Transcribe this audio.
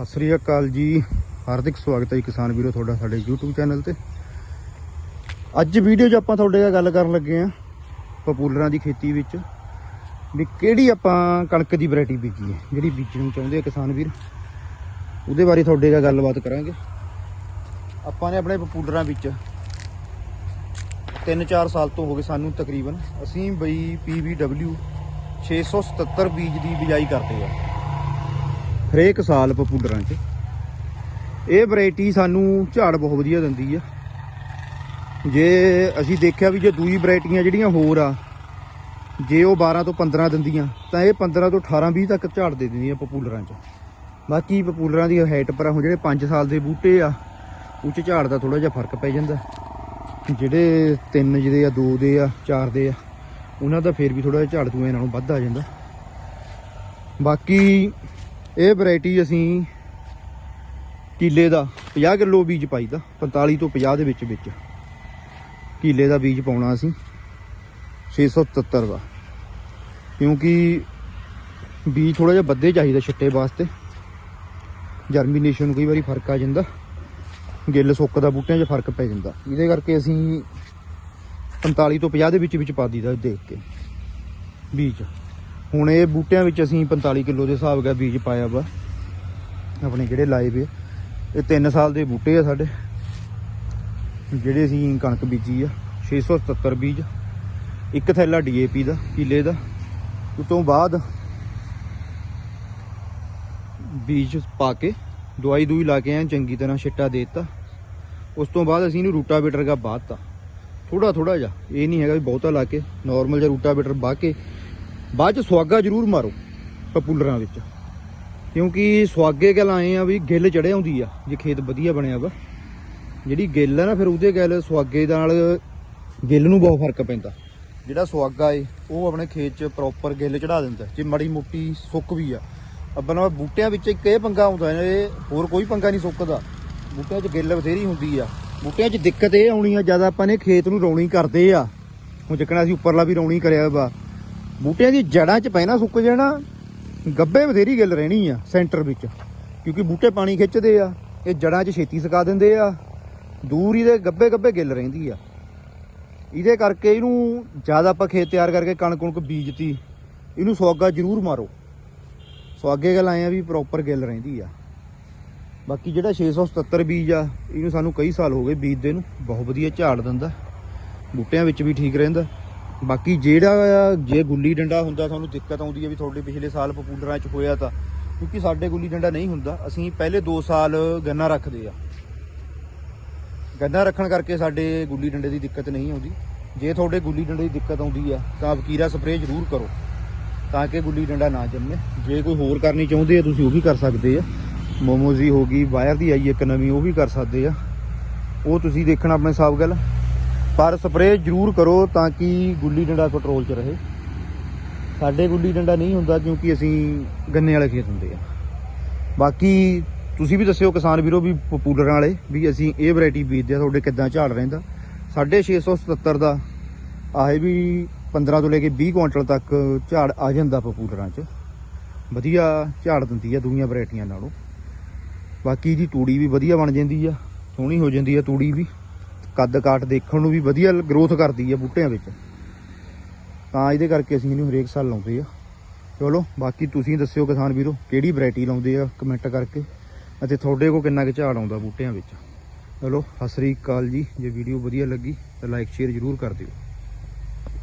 ਸਤਿ ਸ੍ਰੀ ਅਕਾਲ ਜੀ। ਹਾਰਦਿਕ ਸਵਾਗਤ ਹੈ ਜੀ ਕਿਸਾਨ ਵੀਰੋ ਤੁਹਾਡਾ ਸਾਡੇ YouTube ਚੈਨਲ ਤੇ। ਅੱਜ ਵੀਡੀਓ 'ਚ ਆਪਾਂ ਤੁਹਾਡੇ ਨਾਲ ਗੱਲ ਕਰਨ ਲੱਗੇ ਆਂ ਪਪੂਲਰਾਂ ਦੀ ਖੇਤੀ ਵਿੱਚ। ਵੀ ਕਿਹੜੀ ਆਪਾਂ ਕਣਕ ਦੀ ਵੈਰਾਈਟੀ ਬੀਜੀ ਹੈ, ਜਿਹੜੀ ਬੀਜਣੀ ਚਾਹੁੰਦੇ ਆ ਕਿਸਾਨ ਵੀਰ? ਉਹਦੇ ਬਾਰੇ ਤੁਹਾਡੇ ਨਾਲ ਗੱਲਬਾਤ ਕਰਾਂਗੇ। ਆਪਾਂ ਨੇ ਆਪਣੇ ਪਪੂਲਰਾਂ ਵਿੱਚ 3-4 ਸਾਲ ਤੋਂ ਹੋ ਗਏ ਸਾਨੂੰ ਤਕਰੀਬਨ। ਅਸੀਂ ਬਈ PVW 677 ਬੀਜ ਦੀ ਬਿਜਾਈ ਕਰਦੇ ਆ ਹਰੇਕ ਸਾਲ ਪਪੂਲਰਾਂ 'ਚ। ਇਹ ਵੈਰਾਈਟੀ ਸਾਨੂੰ ਝਾੜ ਬਹੁਤ ਵਧੀਆ ਦਿੰਦੀ ਆ। ਜੇ ਅਸੀਂ ਦੇਖਿਆ ਵੀ ਜੇ ਦੂਜੀ ਵੈਰਾਈਟੀਆਂ ਜਿਹੜੀਆਂ ਹੋਰ ਆ, ਜੇ ਉਹ 12 ਤੋਂ 15 ਦਿੰਦੀਆਂ, ਤਾਂ ਇਹ 15 ਤੋਂ 18 20 ਤੱਕ ਝਾੜ ਦੇ ਦਿੰਦੀਆਂ ਪਪੂਲਰਾਂ 'ਚ। ਬਾਕੀ ਪਪੂਲਰਾਂ ਦੀ ਹਾਈਟ ਪਰ ਹੁਣ ਜਿਹੜੇ 5 ਸਾਲ ਦੇ ਬੂਟੇ ਆ, ਉਹ 'ਚ ਝਾੜ ਦਾ ਥੋੜਾ ਜਿਹਾ ਫ਼ਰਕ ਪੈ ਜਾਂਦਾ। ਜਿਹੜੇ ਤਿੰਨ ਜਿਹਦੇ ਆ, ਦੋ ਦੇ ਆ, ਚਾਰ ਦੇ ਆ, ਉਹਨਾਂ ਦਾ ਫੇਰ ਵੀ ਥੋੜਾ ਜਿਹਾ ਝਾੜ ਦੂਏ ਨਾਲੋਂ ਵੱਧ ਆ ਜਾਂਦਾ। ਬਾਕੀ ਇਹ ਵੈਰਾਈਟੀ ਅਸੀਂ ਕਿੱਲੇ ਦਾ 50 ਕਿਲੋ ਬੀਜ ਪਾਈਦਾ 45 ਤੋਂ 50 ਦੇ ਵਿੱਚ ਵਿੱਚ। ਕਿੱਲੇ ਦਾ ਬੀਜ ਪਾਉਣਾ ਅਸੀਂ 677 ਦਾ ਕਿਉਂਕਿ ਬੀਜ ਥੋੜਾ ਜਿਹਾ ਵੱਧੇ ਚਾਹੀਦਾ ਛਿੱਟੇ ਵਾਸਤੇ। ਜਰਮੀਨੇਸ਼ਨ ਨੂੰ ਕਈ ਵਾਰੀ ਫ਼ਰਕ ਆ ਜਾਂਦਾ, ਗਿੱਲ ਸੁੱਕ ਦਾ ਬੂਟਿਆਂ 'ਚ ਫ਼ਰਕ ਪੈ ਜਾਂਦਾ। ਇਹਦੇ ਕਰਕੇ ਅਸੀਂ 45 ਤੋਂ 50 ਦੇ ਵਿੱਚ ਵਿੱਚ ਪਾ ਦਈਦਾ ਦੇਖ ਕੇ ਬੀਜ। ਹੁਣ ਇਹ ਬੂਟਿਆਂ ਵਿੱਚ ਅਸੀਂ 45 ਕਿਲੋ ਦੇ ਹਿਸਾਬ ਦਾ ਬੀਜ ਪਾਇਆ ਵਾ। ਆਪਣੇ ਜਿਹੜੇ ਲਾਏ ਵੇ ਇਹ 3 ਸਾਲ ਦੇ ਬੂਟੇ ਆ ਸਾਡੇ। ਜਿਹੜੇ ਅਸੀਂ ਕਣਕ ਬੀਜੀ ਆ 677 ਬੀਜ। ਇੱਕ ਥੈਲਾ ਡੀਏਪੀ ਦਾ, ਕਿਲੇ ਦਾ। ਉਸ ਤੋਂ ਬਾਅਦ ਬੀਜ ਪਾ ਕੇ ਦਵਾਈ ਦੂਈ ਲਾ ਕੇ ਐਨ ਚੰਗੀ ਤਰ੍ਹਾਂ ਛਿੱਟਾ ਦੇ ਦਿੱਤਾ। ਉਸ ਤੋਂ ਬਾਅਦ ਅਸੀਂ ਇਹਨੂੰ ਰੂਟਾਵੇਟਰ ਦਾ ਬਾਤਾ ਥੋੜਾ ਥੋੜਾ ਜਿਹਾ। ਇਹ ਨਹੀਂ ਹੈਗਾ ਵੀ ਬਹੁਤਾ ਲਾ ਕੇ। ਨਾਰਮਲ ਜਿਹਾ ਰੂਟਾਵੇਟਰ ਬਾਹ ਕੇ ਬਾਅਦ ਚ ਸਵਾਗਾ ਜ਼ਰੂਰ ਮਾਰੋ ਪਪੂਲਰਾਂ ਵਿੱਚ। ਕਿਉਂਕਿ ਸਵਾਗੇ ਗੱਲ ਆਏ ਆ ਵੀ ਗਿੱਲ ਚੜਿਆ ਹੁੰਦੀ ਆ, ਜੇ ਖੇਤ ਵਧੀਆ ਬਣਿਆ ਵਾ। ਜਿਹੜੀ ਗਿੱਲ ਆ ਨਾ, ਫਿਰ ਉਹਦੇ ਗੱਲ ਸਵਾਗੇ ਨਾਲ ਗਿੱਲ ਨੂੰ ਬਹੁਤ ਫ਼ਰਕ ਪੈਂਦਾ। ਜਿਹੜਾ ਸਵਾਗਾ ਏ, ਉਹ ਆਪਣੇ ਖੇਤ 'ਚ ਪ੍ਰੋਪਰ ਗਿੱਲ ਚੜਾ ਦਿੰਦਾ, ਜੇ ਮੜੀ ਮੋਟੀ ਸੁੱਕ ਵੀ ਆ। ਆਪਣਾ ਬੂਟਿਆਂ ਵਿੱਚ ਇੱਕ ਇਹ ਪੰਗਾ ਹੁੰਦਾ ਇਹ ਹੋਰ ਕੋਈ ਪੰਗਾ ਨਹੀਂ ਸੁੱਕਦਾ। ਬੂਟਿਆਂ 'ਚ ਗਿੱਲ ਬਥੇਰੀ ਹੁੰਦੀ ਆ। ਬੂਟਿਆਂ 'ਚ ਦਿੱਕਤ ਇਹ ਆਉਣੀ ਆ, ਜਦ ਆਪਾਂ ਨੇ ਖੇਤ ਨੂੰ ਰੌਣੀ ਕਰਦੇ ਆ। ਹੁਣ ਜਿੱਕਣਾ ਅਸੀਂ ਉੱਪਰਲਾ ਵੀ ਰੌਣੀ ਕਰਿਆ ਵਾ ਬੂਟਿਆਂ ਦੀ ਜੜਾਂ 'ਚ ਪੈਣਾ, ਸੁੱਕ ਜਾਣਾ, ਗੱਬੇ ਬਥੇਰੀ ਗਿੱਲ ਰਹਿਣੀ ਆ ਸੈਂਟਰ ਵਿੱਚ, ਕਿਉਂਕਿ ਬੂਟੇ ਪਾਣੀ ਖਿੱਚਦੇ ਆ, ਇਹ ਜੜਾਂ 'ਚ ਛੇਤੀ ਸੁਕਾ ਦਿੰਦੇ ਆ, ਦੂਰ ਹੀ ਦੇ ਗੱਬੇ ਗੱਬੇ ਗਿੱਲ ਰਹਿੰਦੀ ਆ। ਇਹਦੇ ਕਰਕੇ ਇਹਨੂੰ ਜ਼ਿਆਦਾ ਆਪਾਂ ਖੇਤ ਤਿਆਰ ਕਰਕੇ ਕਣਕ ਕੁਣਕ ਬੀਜਤੀ, ਇਹਨੂੰ ਸੁਆਗਾ ਜ਼ਰੂਰ ਮਾਰੋ। ਸੁਆਗੇ ਗੱਲ ਆਏ ਆ ਵੀ ਪ੍ਰੋਪਰ ਗਿੱਲ ਰਹਿੰਦੀ ਆ। ਬਾਕੀ ਜਿਹੜਾ 677 ਬੀਜ ਆ, ਇਹਨੂੰ ਸਾਨੂੰ ਕਈ ਸਾਲ ਹੋ ਗਏ ਬੀਜਦੇ ਨੂੰ, ਬਹੁਤ ਵਧੀਆ ਝਾੜ ਦਿੰਦਾ, ਬੂਟਿਆਂ ਵਿੱਚ ਵੀ ਠੀਕ ਰਹਿੰਦਾ। ਬਾਕੀ ਜਿਹੜਾ ਜੇ ਗੁੱਲੀ ਡੰਡਾ ਹੁੰਦਾ, ਤੁਹਾਨੂੰ ਦਿੱਕਤ ਆਉਂਦੀ ਹੈ ਵੀ ਤੁਹਾਡੇ ਪਿਛਲੇ ਸਾਲ ਪਪੂਲਰਾਂ 'ਚ ਹੋਇਆ ਤਾਂ, ਕਿਉਂਕਿ ਸਾਡੇ ਗੁੱਲੀ ਡੰਡਾ ਨਹੀਂ ਹੁੰਦਾ, ਅਸੀਂ ਪਹਿਲੇ 2 ਸਾਲ ਗੰਨਾ ਰੱਖਦੇ ਆ। ਗੰਨਾ ਰੱਖਣ ਕਰਕੇ ਸਾਡੇ ਗੁੱਲੀ ਡੰਡੇ ਦੀ ਦਿੱਕਤ ਨਹੀਂ ਆਉਂਦੀ। ਜੇ ਤੁਹਾਡੇ ਗੁੱਲੀ ਡੰਡੇ ਦੀ ਦਿੱਕਤ ਆਉਂਦੀ ਆ, ਤਾਂ ਵਕੀਰਾ ਸਪਰੇਅ ਜ਼ਰੂਰ ਕਰੋ, ਤਾਂ ਕਿ ਗੁੱਲੀ ਡੰਡਾ ਨਾ ਜੰਮੇ। ਜੇ ਕੋਈ ਹੋਰ ਕਰਨੀ ਚਾਹੁੰਦੇ ਆ, ਤੁਸੀਂ ਉਹ ਵੀ ਕਰ ਸਕਦੇ ਆ। ਮੋਮੋਜ਼ੀ ਹੋ ਗਈ, ਵਾਇਰ ਦੀ ਆਈ ਇੱਕ ਨਵੀਂ, ਉਹ ਵੀ ਕਰ ਸਕਦੇ ਆ। ਉਹ ਤੁਸੀਂ ਦੇਖਣਾ ਆਪਣੇ ਹਿਸਾਬ ਗੱਲ। ਪਰ ਸਪਰੇਅ ਜ਼ਰੂਰ ਕਰੋ ਤਾਂ ਕਿ ਗੁੱਲੀ ਡੰਡਾ ਕੰਟਰੋਲ 'ਚ ਰਹੇ। ਸਾਡੇ ਗੁੱਲੀ ਡੰਡਾ ਨਹੀਂ ਹੁੰਦਾ ਕਿਉਂਕਿ ਅਸੀਂ ਗੰਨੇ ਵਾਲੇ ਖੇਤ ਹੁੰਦੇ ਆ। ਬਾਕੀ ਤੁਸੀਂ ਵੀ ਦੱਸਿਓ ਕਿਸਾਨ ਵੀਰੋ ਵੀ ਪਪੂਲਰਾਂ ਵਾਲੇ ਵੀ ਅਸੀਂ ਇਹ ਵੈਰਾਈਟੀ ਬੀਜਦੇ ਆ, ਤੁਹਾਡੇ ਕਿੱਦਾਂ ਝਾੜ ਰਹਿੰਦਾ। ਸਾਡੇ 677 ਦਾ ਆਏ ਵੀ 15 ਤੋਂ ਲੈ ਕੇ 20 ਕੁਇੰਟਲ ਤੱਕ ਝਾੜ ਆ ਜਾਂਦਾ ਪਪੂਲਰਾਂ 'ਚ। ਵਧੀਆ ਝਾੜ ਦਿੰਦੀ ਆ ਦੂਈਆਂ ਵੈਰਾਈਟੀਆਂ ਨਾਲੋਂ। ਬਾਕੀ ਦੀ ਤੂੜੀ ਵੀ ਵਧੀਆ ਬਣ ਜਾਂਦੀ ਆ, ਸੋਹਣੀ ਹੋ ਜਾਂਦੀ ਆ ਤੂੜੀ ਵੀ। ਕੱਦ ਕਾਟ ਦੇਖਣ ਨੂੰ ਵੀ ਵਧੀਆ ਗਰੋਥ ਕਰਦੀ ਆ ਬੂਟਿਆਂ ਵਿੱਚ। ਤਾਂ ਇਹਦੇ ਕਰਕੇ ਅਸੀਂ ਇਹਨੂੰ ਹਰੇਕ ਸਾਲ ਲਾਉਂਦੇ ਆ। ਚਲੋ, ਬਾਕੀ ਤੁਸੀਂ ਦੱਸਿਓ ਕਿਸਾਨ ਵੀਰੋ, ਕਿਹੜੀ ਵੈਰਾਈਟੀ ਲਾਉਂਦੇ ਆ ਕਮੈਂਟ ਕਰਕੇ। ਅਤੇ ਤੁਹਾਡੇ ਕੋਲ ਕਿੰਨਾ ਕੁ ਝਾੜ ਆਉਂਦਾ ਬੂਟਿਆਂ ਵਿੱਚ। ਚਲੋ, ਸਤਿ ਸ੍ਰੀ ਅਕਾਲ ਜੀ। ਜੇ ਵੀਡੀਓ ਵਧੀਆ ਲੱਗੀ ਤਾਂ ਲਾਈਕ ਸ਼ੇਅਰ ਜ਼ਰੂਰ ਕਰ ਦਿਓ।